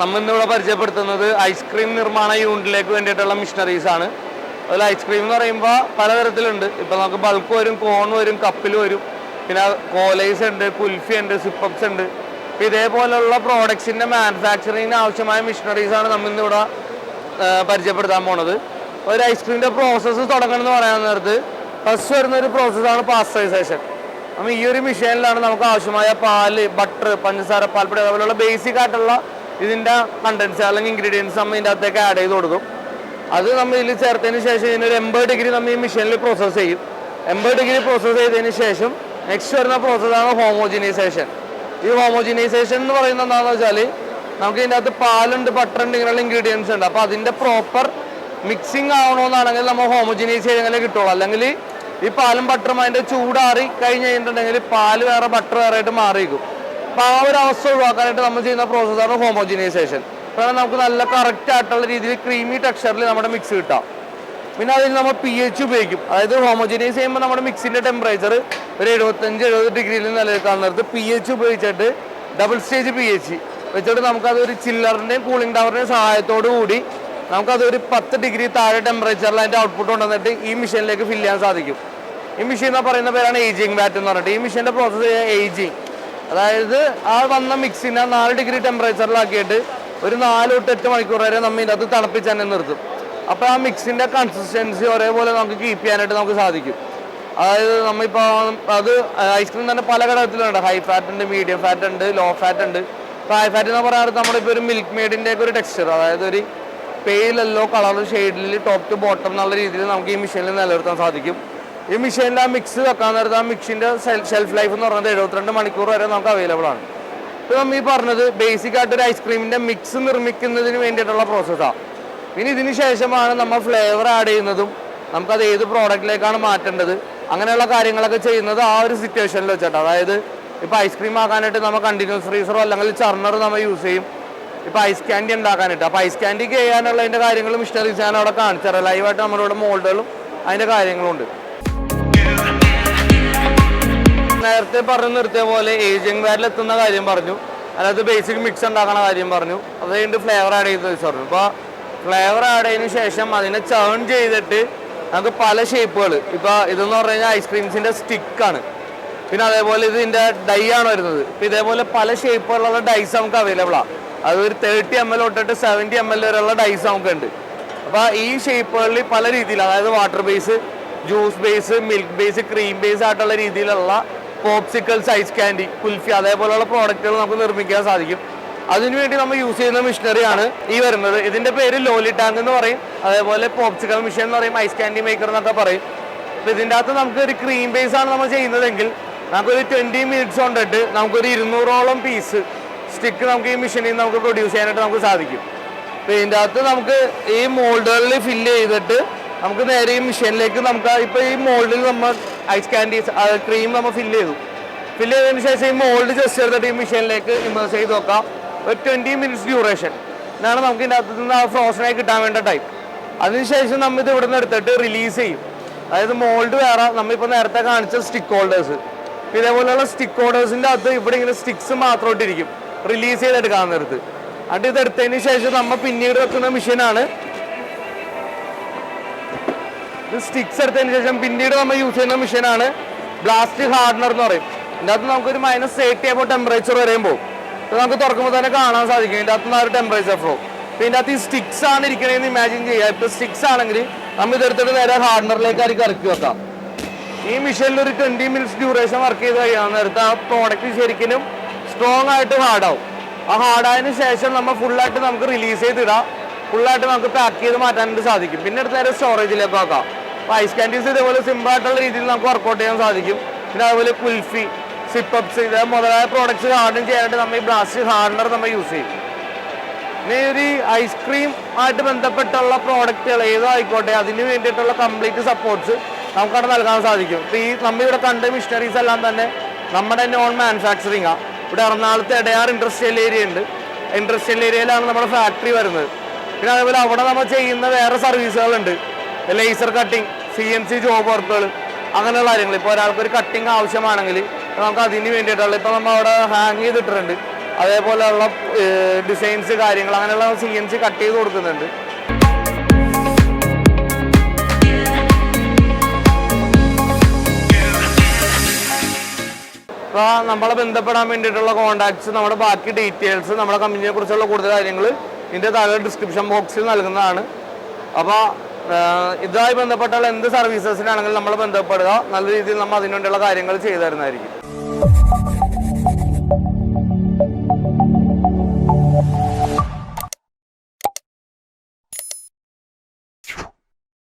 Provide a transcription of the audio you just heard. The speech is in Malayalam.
നമ്മൾ ഇന്നിവിടെ പരിചയപ്പെടുത്തുന്നത് ഐസ്ക്രീം നിർമ്മാണ യൂണിറ്റിലേക്ക് വേണ്ടിയിട്ടുള്ള മിഷനറീസ് ആണ്. അതിൽ ഐസ്ക്രീം എന്ന് പറയുമ്പോൾ പലതരത്തിലുണ്ട്. ഇപ്പം നമുക്ക് ബൾക്ക് വരും കോൺ വരും കപ്പിൽ വരും. പിന്നെ കോലൈസ് ഉണ്ട് കുൽഫി ഉണ്ട് സിപ്പപ്സ് ഉണ്ട്. ഇപ്പം ഇതേപോലെയുള്ള പ്രോഡക്ട്സിന്റെ മാനുഫാക്ചറിങ്ങിന് ആവശ്യമായ മിഷനറീസ് ആണ് നമ്മൾ ഇന്നിവിടെ പരിചയപ്പെടുത്താൻ പോണത്. ഒരു ഐസ്ക്രീമിന്റെ പ്രോസസ്സ് തുടങ്ങണമെന്ന് പറയാൻ നേരത്ത് ഫസ്റ്റ് വരുന്ന ഒരു പ്രോസസ്സാണ് പാസ്ചറൈസേഷൻ നമ്മൾ ഈ ഒരു മെഷീനിലാണ് നമുക്ക് ആവശ്യമായ പാൽ ബട്ടർ പഞ്ചസാര പാൽപ്പൊടി അതുപോലെയുള്ള ബേസിക് ആയിട്ടുള്ള ഇതിന്റെ കണ്ടൻസ് അല്ലെങ്കിൽ ഇൻഗ്രീഡിയൻസ് നമ്മൾ ഇതിന്റെ അകത്തേക്ക് ആഡ് ചെയ്ത് കൊടുക്കും. അത് നമ്മൾ ഇതിൽ ചേർത്തതിന് ശേഷം ഇതിനൊരു എൺപത് ഡിഗ്രി നമ്മൾ ഈ മെഷീനിൽ പ്രോസസ്സ് ചെയ്യും. എൺപത് ഡിഗ്രി പ്രോസസ്സ് ചെയ്തതിന് ശേഷം നെക്സ്റ്റ് വരുന്ന പ്രോസസ്സാണ് ഹോമോജിനൈസേഷൻ ഈ ഹോമോജിനൈസേഷൻ എന്ന് പറയുന്നത് എന്താണെന്ന് വെച്ചാൽ നമുക്ക് ഇതിന്റെ അകത്ത് പാലുണ്ട് ബട്ടർ ഉണ്ട് ഇങ്ങനെയുള്ള ഇൻഗ്രീഡിയൻസ് ഉണ്ട്. അപ്പോൾ അതിന്റെ പ്രോപ്പർ മിക്സിങ് ആവണമെന്നാണെങ്കിൽ നമ്മൾ ഹോമോജിനൈസ് ചെയ്തെങ്കിലേ കിട്ടുള്ളൂ. അല്ലെങ്കിൽ ഈ പാലും ബട്ടറും അതിന്റെ ചൂടാറി കഴിഞ്ഞ് കഴിഞ്ഞിട്ടുണ്ടെങ്കിൽ പാൽ വേറെ ബട്ടർ വേറെ ആയിട്ട് മാറിയിരിക്കും അപ്പോൾ ആ ഒരു അവസ്ഥ ഒഴിവാക്കാനായിട്ട് നമ്മൾ ചെയ്യുന്ന പ്രോസസ്സാണ് ഹോമോജിനൈസേഷൻ അപ്പോൾ നമുക്ക് നല്ല കറക്റ്റ് ആയിട്ടുള്ള രീതിയിൽ ക്രീമി ടെക്സ്ചറിൽ നമ്മുടെ മിക്സ് കിട്ടാം പിന്നെ അതിൽ നമ്മൾ പി എച്ച് ഉപയോഗിക്കും. അതായത് ഹോമോജിനൈസ് ചെയ്യുമ്പോൾ നമ്മുടെ മിക്സിന്റെ ടെമ്പറേച്ചർ ഒരു എഴുപത്തഞ്ച് എഴുപത് ഡിഗ്രിയിൽ നിലനിൽക്കാൻ നേരത്ത് പി എച്ച് ഉപയോഗിച്ചിട്ട് ഡബിൾ സ്റ്റേജ് പി എച്ച് വെച്ചിട്ട് നമുക്കത് ഒരു ചില്ലറിന്റെയും കൂളിംഗ് ടവറിന്റെയും സഹായത്തോടു കൂടി നമുക്കത് ഒരു പത്ത് ഡിഗ്രി താഴെ ടെമ്പറേച്ചറിൽ അതിന്റെ ഔട്ട്പുട്ട് കൊണ്ടുവന്നിട്ട് ഈ മെഷീനിലേക്ക് ഫില്ല് ചെയ്യാൻ സാധിക്കും. ഈ മെഷീൻ എന്ന് പറയുന്ന പേരാണ് ഏജിങ് ബാറ്റ് എന്ന് പറഞ്ഞിട്ട്. ഈ മെഷീന്റെ പ്രോസസ്സ് ഏജിങ് അതായത് ആ വന്ന മിക്സിനെ നാല് ഡിഗ്രി ടെമ്പറേച്ചറിലാക്കിയിട്ട് ഒരു നാല് തൊട്ട് എട്ട് മണിക്കൂർ വരെ നമ്മൾ ഇതിനകത്ത് തിളപ്പിച്ച് തന്നെ നിർത്തും. അപ്പോൾ ആ മിക്സിന്റെ കൺസിസ്റ്റൻസി ഒരേപോലെ നമുക്ക് കീപ്പ് ചെയ്യാനായിട്ട് നമുക്ക് സാധിക്കും. അതായത് നമ്മളിപ്പോൾ അത് ഐസ്ക്രീം തന്നെ പല ഘടകത്തിലുണ്ട് ഹൈ ഫാറ്റ് ഉണ്ട് മീഡിയം ഫാറ്റ് ഉണ്ട് ലോ ഫാറ്റ് ഉണ്ട്. ഇപ്പോൾ ഹൈ ഫാറ്റ് എന്ന് പറയാറ് നമ്മളിപ്പോൾ ഒരു മിൽക്ക് മെയ്ഡിന്റെ ഒക്കെ ഒരു ടെക്സ്ചർ അതായത് ഒരു പെയിൽ യെല്ലോ കളർ ഷെയ്ഡിൽ ടോപ്പ് ടു ബോട്ടം എന്നുള്ള രീതിയിൽ നമുക്ക് ഈ മെഷീനിൽ നിലനിർത്താൻ സാധിക്കും. ഈ മെഷീനിൽ ആ മിക്സ് വെക്കാൻ നേരത്തെ ആ മിക്സിന്റെ ഷെൽഫ് ലൈഫ് എന്ന് പറയുന്നത് എഴുപത്തിരണ്ട് മണിക്കൂർ വരെ നമുക്ക് അവൈലബിൾ ആണ്. ഇപ്പോൾ നമ്മൾ ഈ പറഞ്ഞത് ബേസിക് ആയിട്ട് ഒരു ഐസ്ക്രീമിന്റെ മിക്സ് നിർമ്മിക്കുന്നതിന് വേണ്ടിയിട്ടുള്ള പ്രോസസ്സാണ് പിന്നെ ഇതിന് ശേഷമാണ് നമ്മൾ ഫ്ലേവർ ആഡ് ചെയ്യുന്നതും നമുക്കത് ഏത് പ്രോഡക്റ്റിലേക്കാണ് മാറ്റേണ്ടത് അങ്ങനെയുള്ള കാര്യങ്ങളൊക്കെ ചെയ്യുന്നത് ആ ഒരു സിറ്റുവേഷനിൽ വെച്ചിട്ട് അതായത് ഇപ്പോൾ ഐസ്ക്രീം ആക്കാനായിട്ട് നമ്മൾ കണ്ടിന്യൂസ് ഫ്രീസറോ അല്ലെങ്കിൽ ചർണറോ നമ്മൾ യൂസ് ചെയ്യും. ഇപ്പോൾ ഐസ് ക്യാൻഡി ഉണ്ടാക്കാനായിട്ട് അപ്പോൾ ഐസ് ക്യാൻഡി ചെയ്യാനുള്ളതിന്റെ കാര്യങ്ങളും മിസ്റ്റർ ഞാൻ അവിടെ കാണിച്ചു തരാം. ലൈവായിട്ട് നമ്മളിവിടെ മോൾഡുകളും അതിന്റെ കാര്യങ്ങളും ഉണ്ട് നേരത്തെ പറഞ്ഞു നിർത്തിയ പോലെ ഏജിങ് വാരിൽ എത്തുന്ന കാര്യം പറഞ്ഞു. അതായത് ബേസിക് മിക്സ് ഉണ്ടാക്കുന്ന കാര്യം പറഞ്ഞു. അത് കഴിഞ്ഞിട്ട് ഫ്ലേവർ ആഡ് ചെയ്ത് വെച്ച് പറഞ്ഞു. ഇപ്പോൾ ഫ്ലേവർ ആഡ് ചെയ്തതിന് ശേഷം അതിനെ ചേൺ ചെയ്തിട്ട് നമുക്ക് പല ഷേപ്പുകൾ ഇപ്പോൾ ഇതെന്ന് പറഞ്ഞു കഴിഞ്ഞാൽ ഐസ്ക്രീംസിന്റെ സ്റ്റിക്കാണ് പിന്നെ അതേപോലെ ഇതിന്റെ ഡൈ ആണ് വരുന്നത്. ഇപ്പം ഇതേപോലെ പല ഷേപ്പുകളുള്ള ഡൈസ് നമുക്ക് അവൈലബിൾ ആണ് അത് ഒരു തേർട്ടി എം എൽ തൊട്ടിട്ട് സെവന്റി എം എൽ വരെയുള്ള ഡൈസ് നമുക്കുണ്ട്. അപ്പോൾ ഈ ഷേപ്പുകളിൽ പല രീതിയിൽ അതായത് water base juice base milk base cream base ആയിട്ടുള്ള രീതിയിലുള്ള പോപ്സിക്കൽസ് ഐസ് ക്യാൻഡി കുൽഫി അതേപോലെയുള്ള പ്രോഡക്റ്റുകൾ നമുക്ക് നിർമ്മിക്കാൻ സാധിക്കും. അതിനുവേണ്ടി നമ്മൾ യൂസ് ചെയ്യുന്ന മെഷീനറിയാണ് ഈ വരുന്നത്. ഇതിന്റെ പേര് ലോലി ടാങ്ക് എന്ന് പറയും. അതേപോലെ പോപ്സിക്കൽ മെഷീൻ എന്ന് പറയും ഐസ് ക്യാൻഡി മേക്കർ എന്നൊക്കെ പറയും. അപ്പോൾ ഇതിന്റെ അകത്ത് നമുക്ക് ഒരു ക്രീം ബേസ് ആണ് നമ്മൾ ചെയ്യുന്നതെങ്കിൽ നമുക്കൊരു ട്വന്റി മിനിറ്റ്സ് കൊണ്ടിട്ട് നമുക്കൊരു ഇരുന്നൂറോളം പീസ് സ്റ്റിക്ക് നമുക്ക് ഈ മെഷീനിൽ നമുക്ക് പ്രൊഡ്യൂസ് ചെയ്യാനായിട്ട് നമുക്ക് സാധിക്കും. അപ്പോൾ ഇതിന്റെ അകത്ത് നമുക്ക് ഈ മോൾഡുകളിൽ ഫില്ല് ചെയ്തിട്ട് നമുക്ക് നേരെ ഈ മെഷീനിലേക്ക് നമുക്ക് ഇപ്പോൾ ഈ മോൾഡിൽ നമ്മൾ ഐസ് ക്യാൻഡി ക്രീം നമ്മൾ ഫില്ല് ചെയ്തു. ഫില്ല് ചെയ്തതിന് ശേഷം ഈ മോൾഡ് ജസ്റ്റ് എടുത്തിട്ട് ഈ മെഷീനിലേക്ക് ഇമേഴ്സ് ചെയ്ത് നോക്കാം. ഒരു ട്വന്റി മിനിറ്റ്സ് ഡ്യൂറേഷൻ ഇതാണ് നമുക്ക് ഇതിന്റെ അകത്ത് നിന്ന് ആ ഫ്രോസനായി കിട്ടാൻ വേണ്ട ടൈം അതിനുശേഷം നമ്മൾ ഇത് ഇവിടെ നിന്ന് എടുത്തിട്ട് റിലീസ് ചെയ്യും. അതായത് മോൾഡ് വേറെ നമ്മളിപ്പോൾ നേരത്തെ കാണിച്ച സ്റ്റിക്ക് ഹോൾഡേഴ്സ് ഇതേപോലെയുള്ള സ്റ്റിക്ക് ഹോൾഡേഴ്സിന്റെ അകത്ത് ഇവിടെ ഇങ്ങനെ സ്റ്റിക്സ് മാത്രമായിട്ടിരിക്കും റിലീസ് ചെയ്തെടുക്കാൻ നേരത്ത് എന്നിട്ട് ഇത് എടുത്തതിന് ശേഷം നമ്മൾ പിന്നീട് വെക്കുന്ന മെഷീനാണ് ഇത് സ്റ്റിക്സ് എടുത്തതിന് ശേഷം പിന്നീട് നമ്മൾ യൂസ് ചെയ്യുന്ന മെഷീനാണ് ബ്ലാസ്റ്റ് ഹാർഡ്നർ എന്ന് പറയും. ഇതിന്റെ അകത്ത് നമുക്കൊരു മൈനസ് എയ്റ്റി ആകുമ്പോൾ ടെമ്പറേച്ചർ വരെയും പോകും ഇത് നമുക്ക് തുറക്കുമ്പോൾ തന്നെ കാണാൻ സാധിക്കും. ഇതിന്റെ അകത്ത് ആ ഒരു ടെമ്പറേച്ചർ ഫ്ലോ പിന്നെ ഇതിന്റെ അകത്ത് ഈ സ്റ്റിക്സ് ആണ് ഇരിക്കണതെന്ന് ഇമാജിൻ ചെയ്യുക. ഇപ്പോൾ സ്റ്റിക്സ് ആണെങ്കിൽ നമ്മൾ ഇതെടുത്തിട്ട് നേരെ ഹാർഡ്നറിലേക്ക് ആയിരിക്കും ഇറക്കി വെക്കാം. ഈ മെഷീനിൽ ഒരു ട്വന്റി മിനിറ്റ്സ് ഡ്യൂറേഷൻ വർക്ക് ചെയ്ത് കഴിയാൻ നേരത്തെ ആ പ്രോഡക്റ്റ് ശരിക്കും സ്ട്രോങ് ആയിട്ട് ഹാർഡാവും ആ ഹാർഡായതിനു ശേഷം നമ്മൾ ഫുള്ളായിട്ട് നമുക്ക് റിലീസ് ചെയ്തിടാം. ഫുള്ളായിട്ട് നമുക്ക് പാക്ക് ചെയ്ത് മാറ്റാനായിട്ട് സാധിക്കും. പിന്നെ അടുത്ത നേരം സ്റ്റോറേജിലേക്ക് നോക്കാം അപ്പോൾ ഐസ് ക്യാൻഡീസ് ഇതേപോലെ സിമ്പിൾ ആയിട്ടുള്ള രീതിയിൽ നമുക്ക് വർക്കൗട്ട് ചെയ്യാൻ സാധിക്കും. പിന്നെ അതുപോലെ കുൽഫി സിപ്പപ്സ് ഇത് മുതലായ പ്രോഡക്റ്റ്സ് ഹാർഡൻ ചെയ്യാനായിട്ട് നമ്മൾ ഈ ബ്ലാസ്റ്റ് ഹാർഡനർ നമ്മൾ യൂസ് ചെയ്യും. പിന്നെ ഈ ഐസ്ക്രീം ആയിട്ട് ബന്ധപ്പെട്ടുള്ള പ്രോഡക്റ്റുകൾ ഏതോ ആയിക്കോട്ടെ അതിന് വേണ്ടിയിട്ടുള്ള കംപ്ലീറ്റ് സപ്പോർട്ട്സ് നമുക്കവിടെ നൽകാൻ സാധിക്കും. ഇപ്പോൾ ഈ നമ്മൾ ഇവിടെ കണ്ട മിഷനറീസ് എല്ലാം തന്നെ നമ്മുടെ നോൺ മാനുഫാക്ചറിങ് ആണ് ഇവിടെ എറണാകുളത്ത് എടയാർ ഇൻഡസ്ട്രിയൽ ഏരിയ ഉണ്ട്. ഇൻഡസ്ട്രിയൽ ഏരിയയിലാണ് നമ്മുടെ ഫാക്ടറി വരുന്നത്. പിന്നെ അതേപോലെ അവിടെ നമ്മൾ ചെയ്യുന്ന വേറെ സർവീസുകളുണ്ട് laser cutting C N C job വർക്കുകൾ അങ്ങനെയുള്ള കാര്യങ്ങൾ. ഇപ്പോൾ ഒരാൾക്ക് ഒരു കട്ടിങ് ആവശ്യമാണെങ്കിൽ നമുക്ക് അതിന് വേണ്ടിയിട്ടുള്ള ഇപ്പോൾ നമ്മൾ അവിടെ ഹാങ് ചെയ്തിട്ടുണ്ട് അതേപോലെയുള്ള ഡിസൈൻസ് കാര്യങ്ങൾ അങ്ങനെയുള്ള സി എൻ സി കട്ട് ചെയ്ത് കൊടുക്കുന്നുണ്ട്. അപ്പോൾ നമ്മളെ ബന്ധപ്പെടാൻ വേണ്ടിയിട്ടുള്ള കോൺടാക്ട്സ് നമ്മുടെ ബാക്കി ഡീറ്റെയിൽസ് നമ്മുടെ കമ്പനിയെ കുറിച്ചുള്ള കൂടുതൽ കാര്യങ്ങൾ ഇതിന്റെ താഴെ ഡിസ്ക്രിപ്ഷൻ ബോക്സിൽ നൽകുന്നതാണ്. അപ്പോൾ ഇതുമായി ബന്ധപ്പെട്ടുള്ള എന്ത് സർവീസസിനാണെങ്കിലും നമ്മൾ ബന്ധപ്പെടുക. നല്ല രീതിയിൽ നമ്മൾ അതിനുവേണ്ടിയുള്ള കാര്യങ്ങൾ ചെയ്തു തരുന്നതായിരിക്കും.